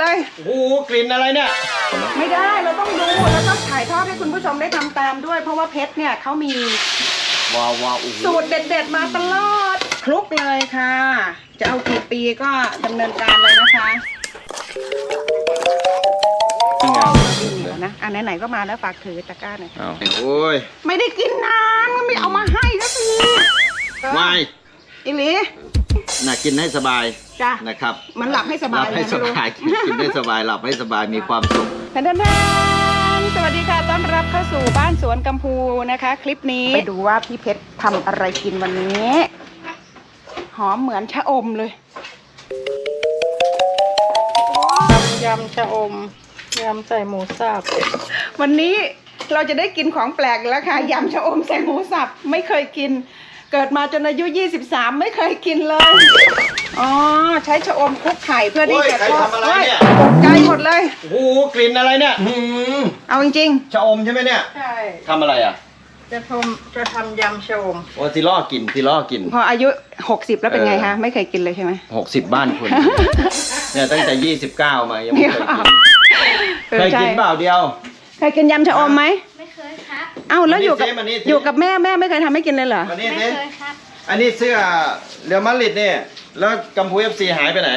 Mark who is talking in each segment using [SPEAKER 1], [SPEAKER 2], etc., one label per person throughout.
[SPEAKER 1] เลย
[SPEAKER 2] โอ้โหกลิ่นอะไรเนี่ย
[SPEAKER 1] ไม่ได้เราต้องดูแล้วก็ถ่ายทอดให้คุณผู้ชมได้ทำตามด้วย เพราะว่าเพชรเนี่ยเขามี
[SPEAKER 2] ว้าวว้าวโอ้โห
[SPEAKER 1] สูตรเด็ดๆมาตลอดคลุกเลยค่ะ จะเอากี่ปีก็ดำเนินการเลยนะคะ
[SPEAKER 2] นี่ไง
[SPEAKER 1] เดี๋ยวนะอันไหนๆก็มาแล้วฝากถือตะกร้าหน่อย
[SPEAKER 2] เอาโอ้ย
[SPEAKER 1] ไม่ได้กินนานมันไม่เอามาให้สักที
[SPEAKER 2] วาย
[SPEAKER 1] อิลี
[SPEAKER 2] น่ากินให้สบาย
[SPEAKER 1] จ้ะ
[SPEAKER 2] นะครับ
[SPEAKER 1] มันหลับให้สบาย
[SPEAKER 2] หลับให้สบายกินกินให้สบายหลับให้สบายมีความสุข
[SPEAKER 1] แทนแทนสวัสดีค่ะต้อนรับเข้าสู่บ้านสวนกัมพูนะคะ คลิปนี้ไปดูว่าพี่เพชรทำอะไรกินวันนี้ หอมเหมือนชะอมเลย
[SPEAKER 3] ยำชะอม ยำใส่หมูสับ
[SPEAKER 1] วันนี้เราจะได้กินของแปลกแล้วค่ะยำชะอมใส่หมูสับไม่เคยกิน เกิดมาจนอายุ 23 ไม่เคยกินเลย อ๋อ ใช้ชะอมคลุกไข่เพื่อที่
[SPEAKER 2] โอ้ย
[SPEAKER 1] จะ
[SPEAKER 2] ใคร
[SPEAKER 1] ทอด
[SPEAKER 2] ทำอะไรเนี่ย
[SPEAKER 1] ตกใจหมดเลย
[SPEAKER 2] โอ้โหกลิ่นอะไรเนี่ยหืม
[SPEAKER 1] เอาจริง
[SPEAKER 2] ชะอมใช่ไหมเนี่ย
[SPEAKER 3] ใช่
[SPEAKER 2] ทำอะไรอะ
[SPEAKER 3] จะทำจะทำยำชะอม
[SPEAKER 2] โอ้ทีล่อกินทีล่อกิน
[SPEAKER 1] ๆพออายุ 60 แล้วเป็นไง
[SPEAKER 2] เออ
[SPEAKER 1] คะ ไม่เคยกินเลยใช่ไหม
[SPEAKER 2] หกสิบบ้านคุณ เนี่ยตั้งแต่ยี่สิบเก้ามายังไม่เคยกิน
[SPEAKER 1] ออ
[SPEAKER 2] เคยกิน
[SPEAKER 1] ใช่
[SPEAKER 2] เปล่าเดียว
[SPEAKER 1] เคยกินยำชะอมไหม
[SPEAKER 4] ไม่เค ยครับ
[SPEAKER 1] เอ้าแล้วอยู่กับ
[SPEAKER 2] มานี่สิ
[SPEAKER 1] อยู่กับแม่แม่ไม่เคยทำให้กินเลยเหรอ
[SPEAKER 2] มานี่
[SPEAKER 4] ไม่
[SPEAKER 2] สิ
[SPEAKER 4] เคยครับ
[SPEAKER 2] อันนี้เสื้อเรียวมาดริดเนี่ยแล้วกัมพูเอฟซีหายไปไหน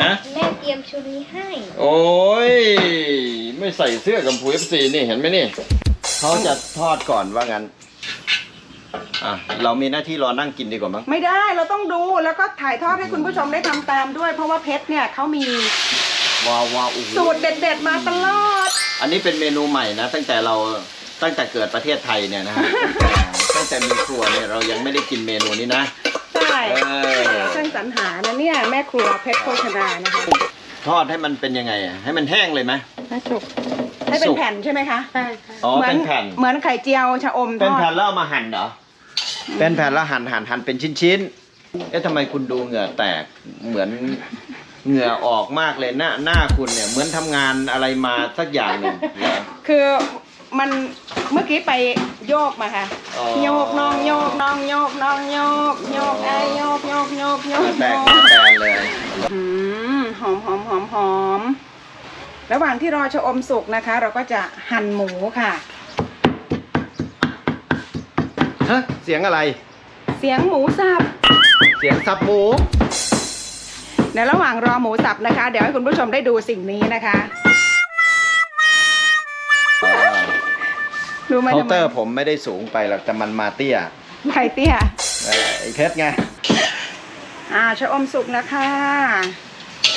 [SPEAKER 2] ฮะ
[SPEAKER 4] แม่เตรียมชุดนี้ให้
[SPEAKER 2] โอ้ยไม่ใส่เสื้อกัมพูเอฟซีนี่เห็นไหมนี่เขาจะทอดก่อนว่างั้นอะเรามีหน้าที่รอนั่งกินดีกว่ามั้ง
[SPEAKER 1] ไม่ได้เราต้องดูแล้วก็ถ่ายทอดให้คุณผู้ชมได้ทำตามด้วย เพราะว่าเพชรเนี่ยเขามี
[SPEAKER 2] ว้าวว้าวโอ้โห
[SPEAKER 1] สูตรเด็ด ๆ มาตลอด
[SPEAKER 2] อันนี้เป็นเมนูใหม่นะ ตั้งแต่เราตั้งแต่เกิดประเทศไทยเนี่ยนะฮะตั้งแต่มีครัวเนี่ยเรายังไม่ได้กินเมนูนี้นะ
[SPEAKER 1] ใช่
[SPEAKER 2] เออ
[SPEAKER 1] ช่างสรรหานะเนี่ยแม่ครัวเพชรโภชนานะคะ
[SPEAKER 2] ทอดให้มันเป็นยังไงอะให้มันแห้งเลยไหม
[SPEAKER 3] ให้สุก
[SPEAKER 1] ให้เป็น
[SPEAKER 2] สุก
[SPEAKER 1] แผ่นใช่ไหมคะ
[SPEAKER 3] ใช่ค่ะ
[SPEAKER 2] อ๋อ
[SPEAKER 1] เหมื
[SPEAKER 2] เป็นแผ่น
[SPEAKER 1] เหมือนไข่เจียวชะอมท
[SPEAKER 2] เป็น
[SPEAKER 1] อ
[SPEAKER 2] แผ่
[SPEAKER 1] ด
[SPEAKER 2] นแล้วเอามาหั่นเหรอ เป็นแผ่นแล้วหั่นหั่นหั่นเป็นชิ้นๆ เอ๊ะทำไมคุณดูเหงื่อแตกเหมือน เหงื่อออกมากเลยหน้าหน้าคุณเนี่ยเหมือนทำงานอะไรมาสักอย่างหนึ่งเหรอ
[SPEAKER 1] คือมันเมื่อกี้ไปโยกมาค่ะ
[SPEAKER 2] อ๋อ
[SPEAKER 1] โยกน้องโยกน้องโยกน้องโยกโยกไอโยกโยกโยกโย
[SPEAKER 2] เหงื่
[SPEAKER 1] ก
[SPEAKER 2] อแตก
[SPEAKER 1] โย
[SPEAKER 2] เหงื่อกแตกเลย
[SPEAKER 1] อืมหอมหอมหอมหอมระหว่างที่รอชะอมสุกนะคะ เราก็จะหั่นหมูค่ะ
[SPEAKER 2] ฮะเสียงอะไร
[SPEAKER 1] เสียงหมูสับ
[SPEAKER 2] เสียงสับหมู
[SPEAKER 1] เดี๋ยวระหว่างรอหมูสับนะคะ เดี๋ยวให้คุณผู้ชมได้ดูสิ่งนี้นะคะ ดูไหม
[SPEAKER 2] เคา
[SPEAKER 1] ทำ
[SPEAKER 2] น์
[SPEAKER 1] ไม
[SPEAKER 2] เตอร์ผมไม่ได้สูงไปหรอกแต่มันมาเตี้ย
[SPEAKER 1] ไข่เตี้ย
[SPEAKER 2] เออไอ้เพชรไง
[SPEAKER 1] อ่าชะอมสุกนะคะ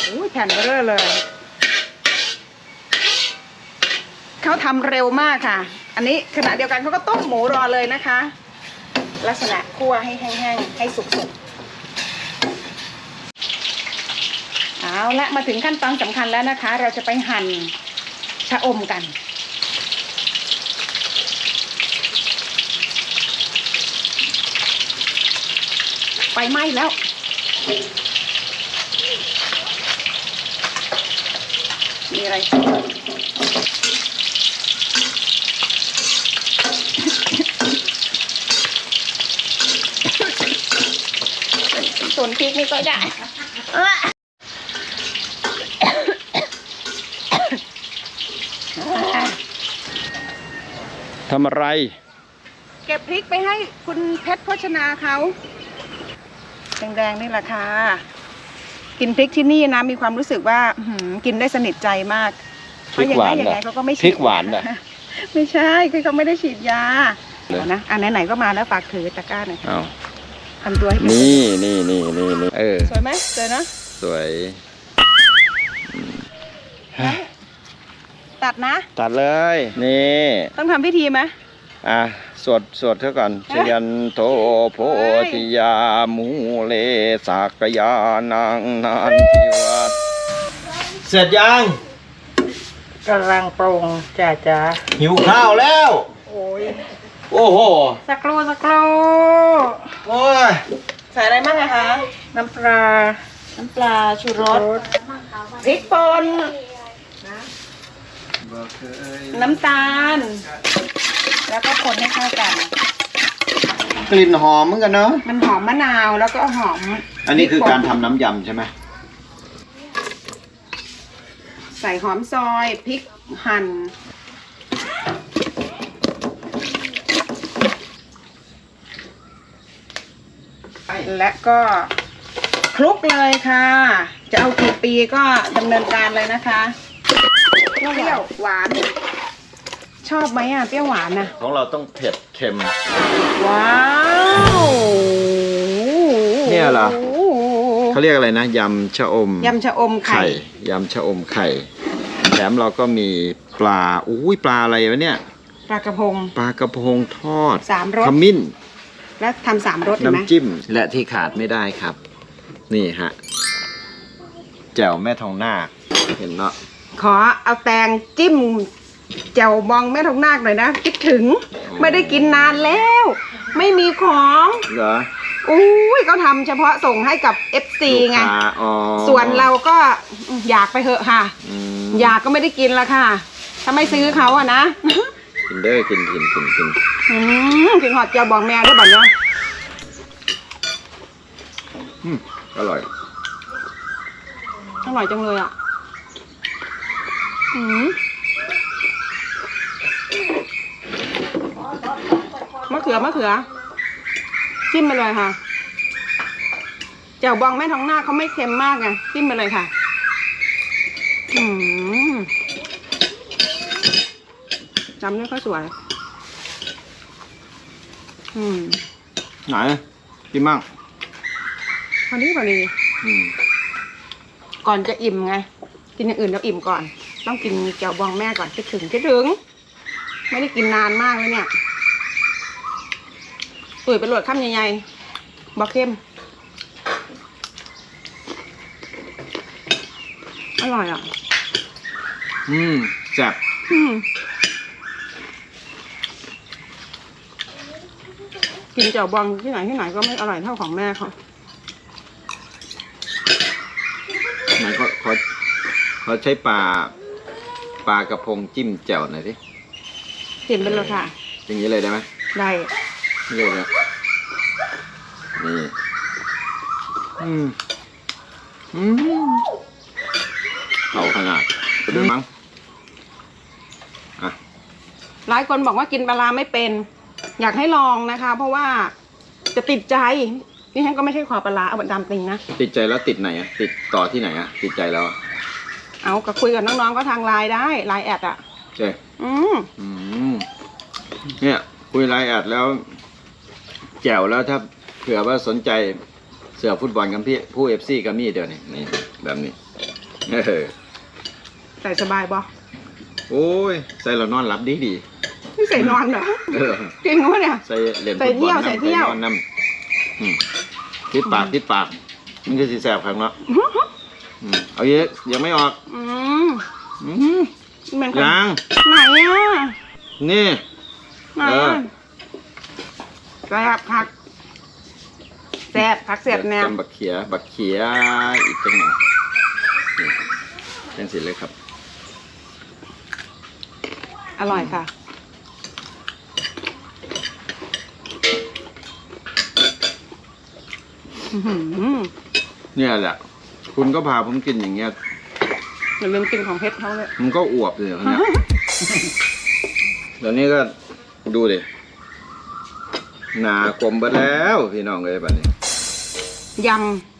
[SPEAKER 1] อุ้ยแผ่นเบอร์เลย เขาทำเร็วมากค่ะ อันนี้ขณะเดียวกันเขาก็ต้มหมูรอเลยนะคะ ลักษณะคั่วให้แห้งๆให้สุกๆ เอาละมาถึงขั้นตอนสำคัญแล้วนะคะ เราจะไปหั่นชะอมกันไฟไหม้แล้ว มีอะไรส่วนพริกนี่ก็ได้เอ้อ
[SPEAKER 2] ทำอะไร
[SPEAKER 1] เก็บพริกไปให้คุณเพชรโภชนาเขาแดงๆนี่แหละค่ะ กินพริกที่นี่นะมีความรู้สึกว่าอื้อหือกินได้สนิทใจมาก
[SPEAKER 2] พริกหวาน
[SPEAKER 1] เพ
[SPEAKER 2] เหร
[SPEAKER 1] ราะ
[SPEAKER 2] อ
[SPEAKER 1] ยังไงยังไงเขาก็ไม่ฉีด
[SPEAKER 2] พริกหวานเหรอ
[SPEAKER 1] ไม่ใช่คือเขาไม่ได้ฉีดยา
[SPEAKER 2] เหรอ
[SPEAKER 1] เอานะอันไหนๆก็มาแล้วฝากถือตะกร้าหน่อย
[SPEAKER 2] เอา
[SPEAKER 1] ทำตัวให้เป็น
[SPEAKER 2] นี่นี่นี่นี่นี่เออ
[SPEAKER 1] สวยไหมสวยนะ
[SPEAKER 2] สวย
[SPEAKER 1] ตัดนะ
[SPEAKER 2] ตัดเลย นี่
[SPEAKER 1] ต้องทำพิธีไหม
[SPEAKER 2] อะ สวด สวดเท่าก่อนชยันโทโพธิยามูเลสักยานังนันทิวัตเสร็จยัง
[SPEAKER 3] กำลังปรุงจ้าจ้า
[SPEAKER 2] หิวข้าวแล้ว
[SPEAKER 3] โอ้ย
[SPEAKER 2] โอ้โห
[SPEAKER 3] สักครู่สักครู่
[SPEAKER 2] โอ้ย
[SPEAKER 1] ใส่อะไรบ้างอะคะ
[SPEAKER 3] น้ำปลา
[SPEAKER 1] น้ำปลาชูรส
[SPEAKER 3] รส
[SPEAKER 1] พริกป่น น้ำตาล แล้วก็คนให้เข้ากัน
[SPEAKER 2] กลิ่นหอมเหมือนกันเนาะ
[SPEAKER 1] มันหอมมะนาวแล้วก็หอม
[SPEAKER 2] อันนี้คือ
[SPEAKER 1] พป่
[SPEAKER 2] การทำน้ำยำใช่ไหม
[SPEAKER 1] ใส่หอมซอยพริกหั่นและก็คลุกเลยค่ะ จะเอากี่ปีก็ดำเนินการเลยนะคะ เปรี้ยวหวาน ชอบไหมอะเปรี้ยวหวานน่ะ
[SPEAKER 2] ของเราต้องเผ็ดเค็ม
[SPEAKER 1] ว้าว
[SPEAKER 2] เนี่ยเหรอ เขาเรียกอะไรนะยำชะอม
[SPEAKER 1] ยำชะอมไข่
[SPEAKER 2] ยำชะอมไข่ แถมเราก็มีปลาอุ้ยปลาอะไรวะเนี่ย
[SPEAKER 1] ปลากระพง
[SPEAKER 2] ปลากระพงทอด
[SPEAKER 1] สามรส
[SPEAKER 2] ขมิ้น
[SPEAKER 1] และทำสามรสเห็นไหม
[SPEAKER 2] น้ำจิ้ม และที่ขาดไม่ได้ครับ นี่ฮะแจ่วแม่ทองนาคเห็นเนาะ
[SPEAKER 1] ขอเอาแตงจิ้มแจ่วบองแม่ทองนาคหน่อยนะคิดถึงไม่ได้กินนานแล้ว ไม่มีของ
[SPEAKER 2] เหรอ
[SPEAKER 1] อุ้ยเขาทำเฉพาะส่งให้กับ FC ไง
[SPEAKER 2] ลูกค้าอ๋อ
[SPEAKER 1] ส่วนเราก็อยากไปเหอะค่ะ
[SPEAKER 2] อืม
[SPEAKER 1] อยากก็ไม่ได้กินละค่ะ ถ้าไม่ซื้อเขาอะนะ
[SPEAKER 2] กินเด้อกินกินกินกิน
[SPEAKER 1] อืมกินหอดแจ่วบองแม่ได้บ่เนาะ
[SPEAKER 2] อืมอร่อย
[SPEAKER 1] อร่อยจังเลยอะ อืมมะเขือมะเขือ จิ้มไปเลยค่ะแจ่วบองแม่ท้องหน้าคเขาไม่เค็มมากไงจิ้มไปเลยค่ะอืมจำได้ก็สวย อืม
[SPEAKER 2] ไหนกินมั่ง
[SPEAKER 1] พอดีพอดี
[SPEAKER 2] อืม
[SPEAKER 1] ก่อนจะอิ่มไง กินอย่างอื่นแล้วอิ่มก่อน ต้องกินแจ่วบองแม่ก่อนคิดถึงคิดถึง ไม่ได้กินนานมากเลยเนี่ยตุ๋ยไปโหลดข้ามใหญ่ๆบอกเข้ม อร่อยอะ
[SPEAKER 2] อืมแซ่บ
[SPEAKER 1] อืมกินแจ่วบองที่ไหนที่ไหนก็ไม่อร่อยเท่าของแม่เขา
[SPEAKER 2] ไหนเขาเขาเขาใช้ปลา ปลากระพงจิ้มแจ่วหน่อยดิ
[SPEAKER 1] กินไปเลยค่ะ
[SPEAKER 2] อย่างนี้เลยได้ไหม
[SPEAKER 1] ได้
[SPEAKER 2] นี่เลยนะนี่อืมอืมเอาขนาดเดี๋ยวมั้งอะ
[SPEAKER 1] หลายคนบอกว่ากินปลาร้าไม่เป็น อยากให้ลองนะคะ เพราะว่าจะติดใจนี่ฉันก็ไม่ใช่คอปลาร้าเอาดำติงนะ
[SPEAKER 2] ติดใจแล้วติดไหนอะติดต่อที่ไหนอะติดใจแล้วอะ
[SPEAKER 1] เอาก็คุยกับน้องๆก็ทางไลน์ได้ไลน์แอดอะ
[SPEAKER 2] ใช่
[SPEAKER 1] อืม
[SPEAKER 2] อืมเนี่ย คุยไลน์แอดแล้ว แจ๋วแล้วถ้าเผื่อว่าสนใจเสือฟุตบอลกับพี่ผู้เอฟซีกับมี่เดี๋ยวนี้นี่แบบนี้เออ
[SPEAKER 1] ใส่สบายบอ
[SPEAKER 2] โอ้ย ใส่เรานอนหลับดีดี
[SPEAKER 1] ไม่ใส่นอนเหรอ
[SPEAKER 2] ๆเออ
[SPEAKER 1] จริงวะเนี่ย
[SPEAKER 2] ใส่เหรียญ
[SPEAKER 1] ใส่
[SPEAKER 2] ฟุตบอล
[SPEAKER 1] เที่ยว
[SPEAKER 2] น้ำ
[SPEAKER 1] ใส่เที่ยว
[SPEAKER 2] นอนน้ำอืมติดปากติดปากมันจะสีแสบครั้งละ อืมเอาเยอะยังไม่ออก
[SPEAKER 1] อืม
[SPEAKER 2] อืม
[SPEAKER 1] เหมือนคน
[SPEAKER 2] ยัง
[SPEAKER 1] ไหนอะ
[SPEAKER 2] นี่
[SPEAKER 1] ไหน
[SPEAKER 2] เออ
[SPEAKER 1] อะแซ่บคักแซ่บคักแซ่บแนว
[SPEAKER 2] จำบักเขีย บักเขียอีกจังหน่อยนี่เป็นสิเลยครับ
[SPEAKER 1] อร่อยค่ะ อื้อหือ
[SPEAKER 2] เนี่ยแหละ คุณก็พาผมกินอย่างเงี้ย
[SPEAKER 1] อย่าลืมกินของเพชรเขาเลย
[SPEAKER 2] มันก็อวบเลยเนี่ยเดี๋ยวนี้ก็ดูดิหนากลมไปแล้วพี่น้องเลยแบบนี้
[SPEAKER 1] ย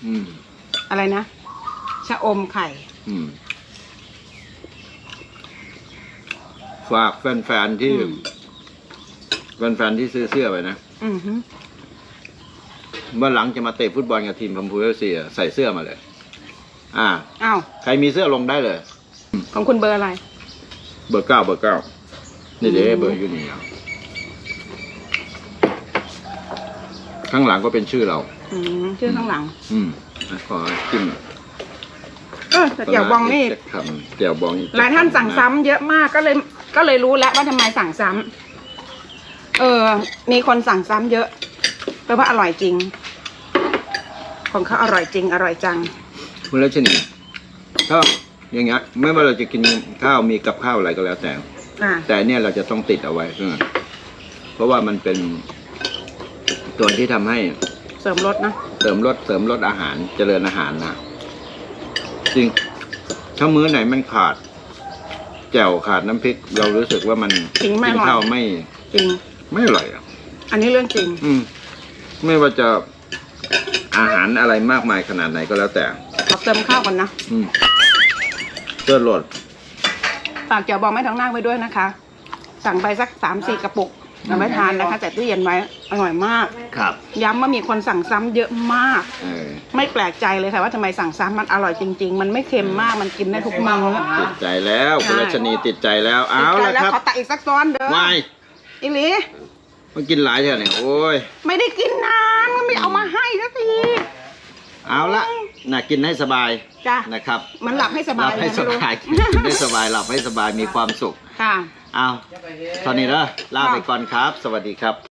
[SPEAKER 2] อืมำ
[SPEAKER 1] อะไรนะ ชะอมไข่
[SPEAKER 2] อืม ฝากแฟนๆที่
[SPEAKER 1] อืม
[SPEAKER 2] แฟนๆที่ซื้อเสื้อไปนะ
[SPEAKER 1] อือหือ
[SPEAKER 2] เมื่อหลังจะมาเตะฟุตบอลกับทีมพัมพูเอฟซีใส่เสื้อมาเลย อ่า
[SPEAKER 1] อ้าว
[SPEAKER 2] ใครมีเสื้อลงได้เลย
[SPEAKER 1] ของคุณเบอร์อะไร
[SPEAKER 2] เบอร์เก้าเบอร์เก้านี่เด้
[SPEAKER 1] อืม
[SPEAKER 2] เบอร์อยู่นี่เอาข้างหลังก็เป็นชื่อเรา
[SPEAKER 1] อืมชื่อข้างหลัง
[SPEAKER 2] อืมอะขอจิ้ม
[SPEAKER 1] เออแต่เจียวบองนี่
[SPEAKER 2] ปลาร้าอีกสักคำเจียวบองอีกสัก
[SPEAKER 1] หลายท่านสั่ง
[SPEAKER 2] คำะ
[SPEAKER 1] ซ้ำเยอะมากก็เลยก็เลยรู้แล้วว่าทำไมสั่งซ้ำเออ มีคนสั่งซ้ำเยอะแปลว่าอร่อยจริง ของเขาอร่อยจริง อร่อยจัง
[SPEAKER 2] คุณรัชนีถ้าอย่างเงี้ยไม่ว่าเราจะกินข้าวมีกับข้าวอะไรก็แล้วแต่
[SPEAKER 1] อ่า
[SPEAKER 2] แต่เนี่ยเราจะต้องติดเอาไว้เออเพราะว่ามันเป็นตัวที่ทำให้
[SPEAKER 1] เสริมรสนะ
[SPEAKER 2] เสริมรสเสริมรสอาหารเจริญอาหารนะจริงถ้ามื้อไหนมันขาด แจ่วขาดน้ำพริก เรารู้สึกว่ามัน
[SPEAKER 1] จริงไม่
[SPEAKER 2] กิ
[SPEAKER 1] อร่อย
[SPEAKER 2] ข้าวไม่
[SPEAKER 1] จริง
[SPEAKER 2] ไม่อร่อยอะ
[SPEAKER 1] อันนี้เรื่องจริง
[SPEAKER 2] อืม ไม่ว่าจะอาหารอะไรมากมายขนาดไหนก็แล้วแต่
[SPEAKER 1] ขอ เติมข้าวก่อนนะ
[SPEAKER 2] อืมเกิดโหลด
[SPEAKER 1] ฝากเจียวบองแม่ทองนาคไว้ด้วยนะคะ สั่งไปสักสามสี่กระปุกเอาไว้ทานนะคะ แต่ตู้เย็นไว้อร่อยมาก
[SPEAKER 2] ครับ
[SPEAKER 1] ย้ำว่ามีคนสั่งซ้ำเยอะมาก
[SPEAKER 2] เออ
[SPEAKER 1] ไม่แปลกใจเลยค่ะว่าทำไมสั่งซ้ำมันอร่อยจริง ๆ มันไม่เค็มมากมันกินได้ทุกมื้อ
[SPEAKER 2] ติดใจแล้วคุณ
[SPEAKER 1] ใช่
[SPEAKER 2] รัชนีติดใจแล้วเอา
[SPEAKER 1] ติดใจ
[SPEAKER 2] ละ
[SPEAKER 1] แล้ว
[SPEAKER 2] ครับ
[SPEAKER 1] ขอตักอีกสักซ้อนเด้อ
[SPEAKER 2] วาย
[SPEAKER 1] อีหลี
[SPEAKER 2] มันกินหลายเท่าเนี่ยโอ้ย
[SPEAKER 1] ไม่ได้กินนานก็ไม่เอามาให้สักที
[SPEAKER 2] เอาละ น่ะกินให้สบาย
[SPEAKER 1] จ้ะ
[SPEAKER 2] นะครับ
[SPEAKER 1] มันหลับให้ส
[SPEAKER 2] ห
[SPEAKER 1] บา
[SPEAKER 2] ลั
[SPEAKER 1] ย
[SPEAKER 2] บให้
[SPEAKER 1] ไง
[SPEAKER 2] ส
[SPEAKER 1] ไม่รู้
[SPEAKER 2] บายกินให้สบายหลับให้สบายมีความสุข
[SPEAKER 1] ค่ะ
[SPEAKER 2] เอาตอนนี้เด้อลาไปก่อนครับ สวัสดีครับ